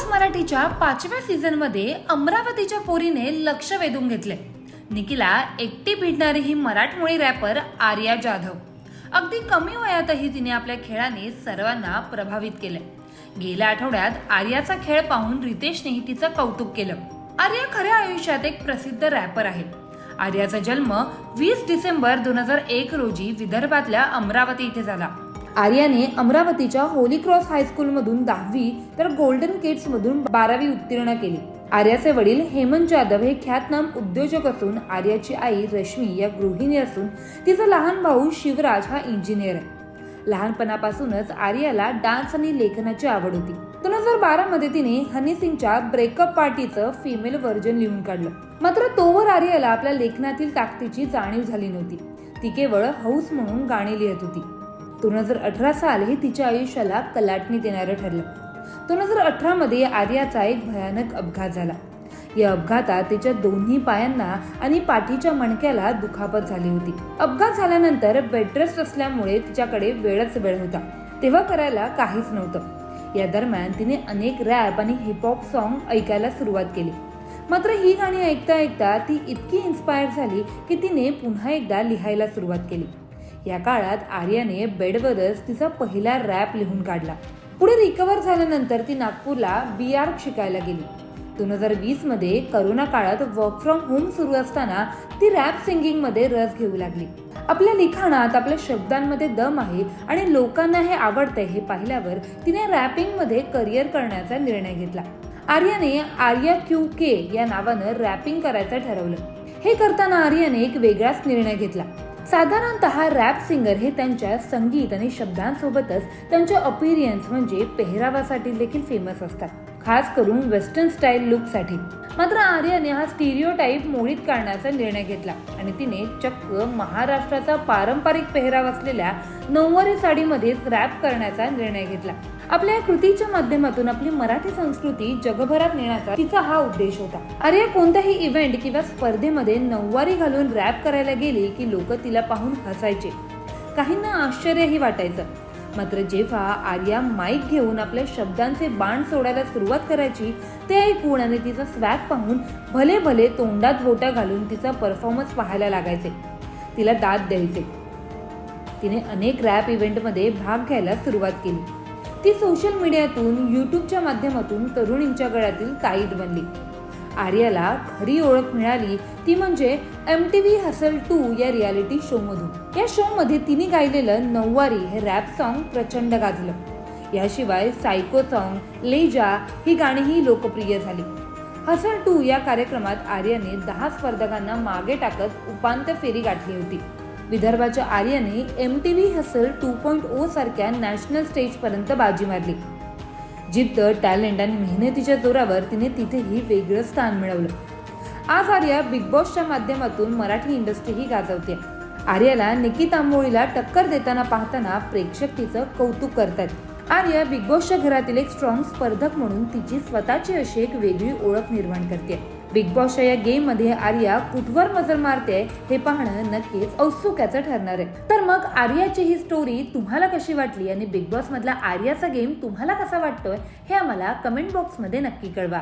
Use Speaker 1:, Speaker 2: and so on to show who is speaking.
Speaker 1: Boss मराठीच्या पाचव्या सीझनमध्ये अमरावतीच्या पोरीने लक्ष वेधून घेतले. निकिला एकटी भिडणारी ही मराठमोळी रॅपर आर्या जाधव. अगदी कमी वयातही तिने आपल्या खेळाने सर्वांना प्रभावित केले. गेल्या आठवड्यात आर्याचा खेळ पाहून रितेशनेही तिचं कौतुक केलं. आर्या खऱ्या आयुष्यात एक प्रसिद्ध रॅपर आहे. आर्याचा जन्म वीस डिसेंबर दोन हजार एक रोजी विदर्भातल्या अमरावती इथे झाला. आर्याने अमरावतीच्या होली क्रॉस हायस्कूलमधून दहावी तर गोल्डन किड्समधून बारावी उत्तीर्ण केली. आर्याचे वडील हेमंत जाधव हे ख्यातनाम उद्योजक असून आर्याची आई रश्मी या गृहिणी असून तिचा लहान भाऊ शिवराज हा इंजिनियर आहे. लहानपणापासूनच आर्याला डान्स आणि लेखनाची आवड होती. दोन हजार बारा मध्ये तिने हनी सिंगच्या ब्रेकअप पार्टीचं फिमेल व्हर्जन लिहून काढलं. मात्र तोवर आर्याला आपल्या लेखनातील ताकदीची जाणीव झाली नव्हती. ती केवळ हौस म्हणून गाणी लिहित होती. दोन हजार अठरा साल हे तिच्या आयुष्याला कलाटणी देणारं ठरलं. दोन हजार अठरामध्ये आर्याचा एक भयानक अपघात झाला. या अपघातात तिच्या दोन्ही पायांना आणि पाठीच्या मणक्याला दुखापत झाली होती. अपघात झाल्यानंतर बेडरेस्ट असल्यामुळे तिच्याकडे वेळच वेळ होता. तेव्हा करायला काहीच नव्हतं. या दरम्यान तिने अनेक रॅप आणि हिपहॉप सॉन्ग ऐकायला सुरुवात केली. मात्र ही गाणी ऐकता ऐकता ती इतकी इन्स्पायर झाली की तिने पुन्हा एकदा लिहायला सुरुवात केली. या काळात आर्याने बेडवरच तिचा पहिला रॅप लिहून काढला. पुढे रिकवर झाल्यानंतर ती नागपूरला बी आर शिकायला गेली. दोन हजार वीसमध्ये करोना काळात वर्क फ्रॉम होम सुरू असताना ती रॅप सिंगिंगमध्ये रस घेऊ लागली. आपल्या लिखाणात आपल्या शब्दांमध्ये दम आहे आणि लोकांना हे आवडतंय हे पाहिल्यावर तिने रॅपिंगमध्ये करिअर करण्याचा निर्णय घेतला. आर्याने आर्या क्यू के या नावानं रॅपिंग करायचं ठरवलं. हे करताना आर्याने एक वेगळाच निर्णय घेतला. साधारणतः रॅप सिंगर हे त्यांच्या संगीत आणि शब्दांसोबतच त्यांच्या अपिरियन्स म्हणजे पेहरावासाठी देखील फेमस असतात. खास करून वेस्टर्न स्टाईल लुकसाठी. मात्र आर्याने हा स्टिरिओ टाईप मोडीत काढण्याचा निर्णय घेतला आणि तिने चक्क महाराष्ट्राचा पारंपरिक पेहराव असलेल्या नऊवारी साडीमध्येच रॅप करण्याचा निर्णय घेतला. आपल्या या कृतीच्या माध्यमातून आपली मराठी संस्कृती जगभरात नेण्याचा तिचा हा उद्देश होता. आर्या कोणत्याही इव्हेंट किंवा स्पर्धेमध्ये नऊवारी घालून रॅप करायला गेली की लोक तिला पाहून हसायचे. काहींना आश्चर्यही वाटायचं. मात्र जेव्हा आर्या माईक घेऊन आपल्या शब्दांचे बाण सोडायला सुरुवात करायची ते ऐकून आणि तिचा स्वॅग पाहून भले भले तोंडात बोटा घालून तिचा परफॉर्मन्स पाहायला लागायचे. तिला दाद द्यायचे. तिने अनेक रॅप इव्हेंटमध्ये भाग घ्यायला सुरुवात केली. ती सोशल मीडियातून यूट्यूबच्या माध्यमातून तरुणींच्या गळ्यातील काईद बनली. आर्याला खरी ओळख मिळाली ती म्हणजे M T V hustle two या रियालिटी शोमधून या शोमध्ये तिने गायलेलं नऊवारी हे रॅप सॉन्ग प्रचंड गाजलं. याशिवाय सायको सॉन्ग लेजा ही गाणीही लोकप्रिय झाली. हसल टू या कार्यक्रमात आर्याने दहा स्पर्धकांना मागे टाकत उपांत्य फेरी गाठली होती. विदर्भाच्या आर्याने M T V hustle two point O सारख्या नॅशनल स्टेजपर्यंत बाजी मारली. जिद्द टॅलेंट आणि मेहनतीच्या जोरावर तिने तिथेही वेगळं स्थान मिळवलं. आज आर्या बिग बॉसच्या माध्यमातून मराठी इंडस्ट्रीही गाजवते आर्याला निकी तांबोळीला टक्कर देताना पाहताना प्रेक्षक तिचं कौतुक करतात आर्या बिग बॉसच्या घरातील एक स्ट्रॉंग स्पर्धक म्हणून तिची स्वतःची अशी एक वेगळी ओळख निर्माण करते बिग बॉसच्या या गेममध्ये आर्या कुठवर मजल मारते हे पाहणं नक्कीच औत्सुक्याचं ठरणार आहे. तर मग आर्याची ही स्टोरी तुम्हाला कशी वाटली? आणि बिग बॉस मधला आर्याचा गेम तुम्हाला कसा वाटतोय? हे आम्हाला कमेंट बॉक्समध्ये नक्की कळवा.